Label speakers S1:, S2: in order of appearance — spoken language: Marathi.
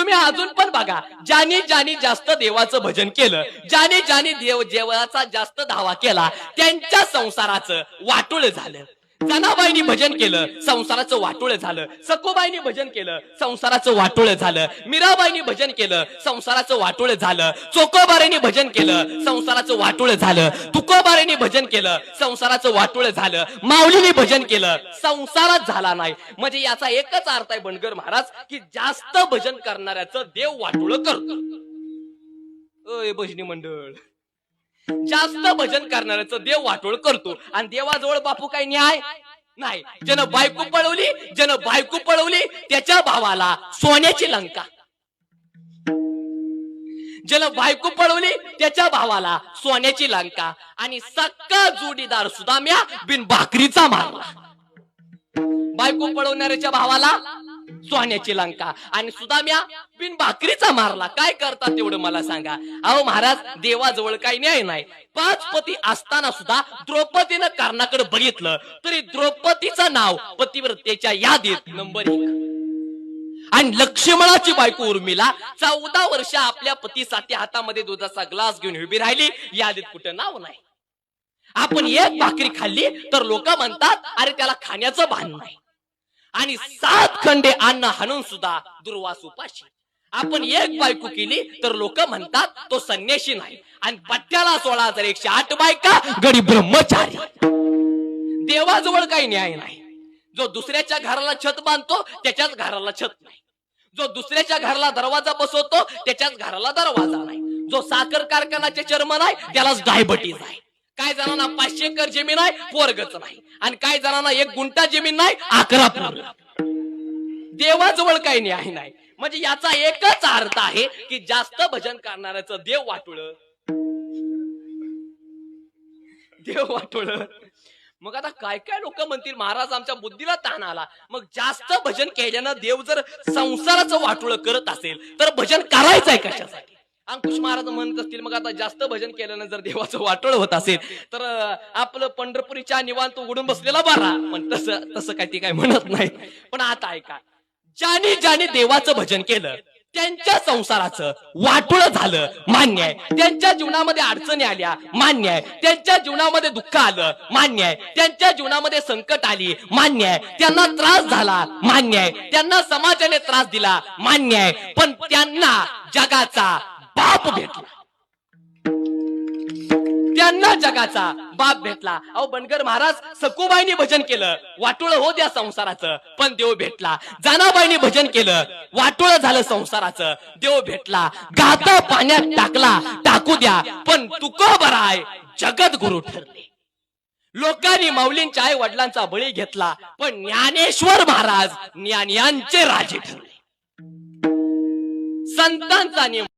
S1: तुम्ही अजून पण बघा ज्याने ज्याने जास्त देवाचं भजन केलं ज्याने ज्याने देव देवाचा जास्त धावा केला त्यांच्या संसाराचं वाटोळ झालं. जनाबाईनी भजन केलं संसाराचं वाटोळं झालं सकोबाईनी भजन केलं संसाराचं वाटोळं झालं मीराबाईनी भजन केलं संसाराचं वाटोळं झालं चोकोबारेनी भजन केलं संसाराचं वाटोळं झालं तुकोबारेनी भजन केलं संसाराचं वाटोळं झालं माऊलीने भजन केलं संसारात झाला नाही. म्हणजे याचा एकच अर्थ आहे बनगर महाराज की जास्त भजन करणाऱ्याचं देव वाटोळ करतो अय भजनी मंडळ. जास्त भजन करणाऱ्याचं देव वाटोळ करतो. आणि देवाजवळ बापू काही न्याय नाही. जन बायको पळवली जन बायको पळवली त्याच्या भावाला सोन्याची लंका. जन बायको पळवली त्याच्या भावाला सोन्याची लंका. आणि सक्का जोडीदार सुदाम्या बिन भाकरीचा मारला. बायको पळवणाऱ्याच्या भावाला चोहण्याची लंका. आणि सुदाम्या बिन भाकरीचा मारला. काय करतात तेवढं मला सांगा. अहो महाराज देवाजवळ काही न्याय नाही. पाच पती असताना सुद्धा द्रौपदीनं कर्णाकडे बघितलं. तरी द्रौपदीचं नाव पतिव्रतेच्या यादीत नंबर एक. आणि लक्ष्मणाची बायको उर्मिला चौदा वर्ष आपल्या पतीसाठी हातामध्ये दुधाचा ग्लास घेऊन उभी राहिली. यादीत कुठं नाव नाही. आपण एक भाकरी खाल्ली तर लोक म्हणतात अरे त्याला खाण्याचं भान नाही. आणि सात खंडे अन्न हाणून सुद्धा दुर्वास उपाशी. आपण एक बायको केली तर लोक म्हणतात तो संन्याशी नाही. आणि पट्ट्याला सोळा हजार एकशे आठ बायका गडी ब्रह्मचारी. देवाजवळ काही न्याय नाही. जो दुसऱ्याच्या घराला छत बांधतो त्याच्याच घराला छत नाही. जो दुसऱ्याच्या घराला दरवाजा बसवतो त्याच्याच घराला दरवाजा नाही. जो साखर कारखानाचे चर्म आहे त्यालाच डायबटीज आहे. काय जणांना पाचशे एकर जमीन आहे पोरगच नाही. आणि काय जणांना एक गुंठा जमीन नाही अकरा पोर देवाजवळ काही न्याय नाही. म्हणजे याचा एकच अर्थ आहे की जास्त भजन करणाऱ्याचं देव वाटुळ. देव वाटोळ. मग आता काय काय लोक म्हणतील महाराज आमच्या बुद्धीला ताण आला. मग जास्त भजन केल्यानं देव जर संसाराचं वाटुळ करत असेल तर भजन करायचंय कशासाठी? अंकुश महाराज म्हणत असतील मग आता जास्त भजन केल्यानं जर देवाचं वाटोळ होत असेल तर आपलं पंढरपुरीच्या निवांत उघडून बसलेला बरा. पण तसं तसं काय ते काय म्हणत नाही पण आता ऐका. ज्याने ज्याने देवाचं भजन केलं त्यांच्या संसाराचं वाटोळ झालं मान्य आहे. त्यांच्या जीवनामध्ये अडचणी आल्या मान्य आहे. त्यांच्या जीवनामध्ये दुःख आलं मान्य आहे. त्यांच्या जीवनामध्ये संकट आली मान्य आहे. त्यांना त्रास झाला मान्य आहे. त्यांना समाजाने त्रास दिला मान्य आहे. पण त्यांना जगाचा बाप भेटला. त्यांना जगाचा बाप भेटला. अहो बनगर महाराज सकुबाईने भजन केलं. वाटोळ हो द्या संसाराचं पण देव भेटला. जानाबाईने भजन केलं. वाटोळ झालं संसाराचं देव भेटला. गाता पाण्यात टाकला टाकू द्या पण तुको बराय जगत गुरु ठरले. लोकांनी माऊलींच्या आई वडिलांचा बळी घेतला पण ज्ञानेश्वर महाराज ज्ञानियांचे राजे ठरले. संतांचा नियम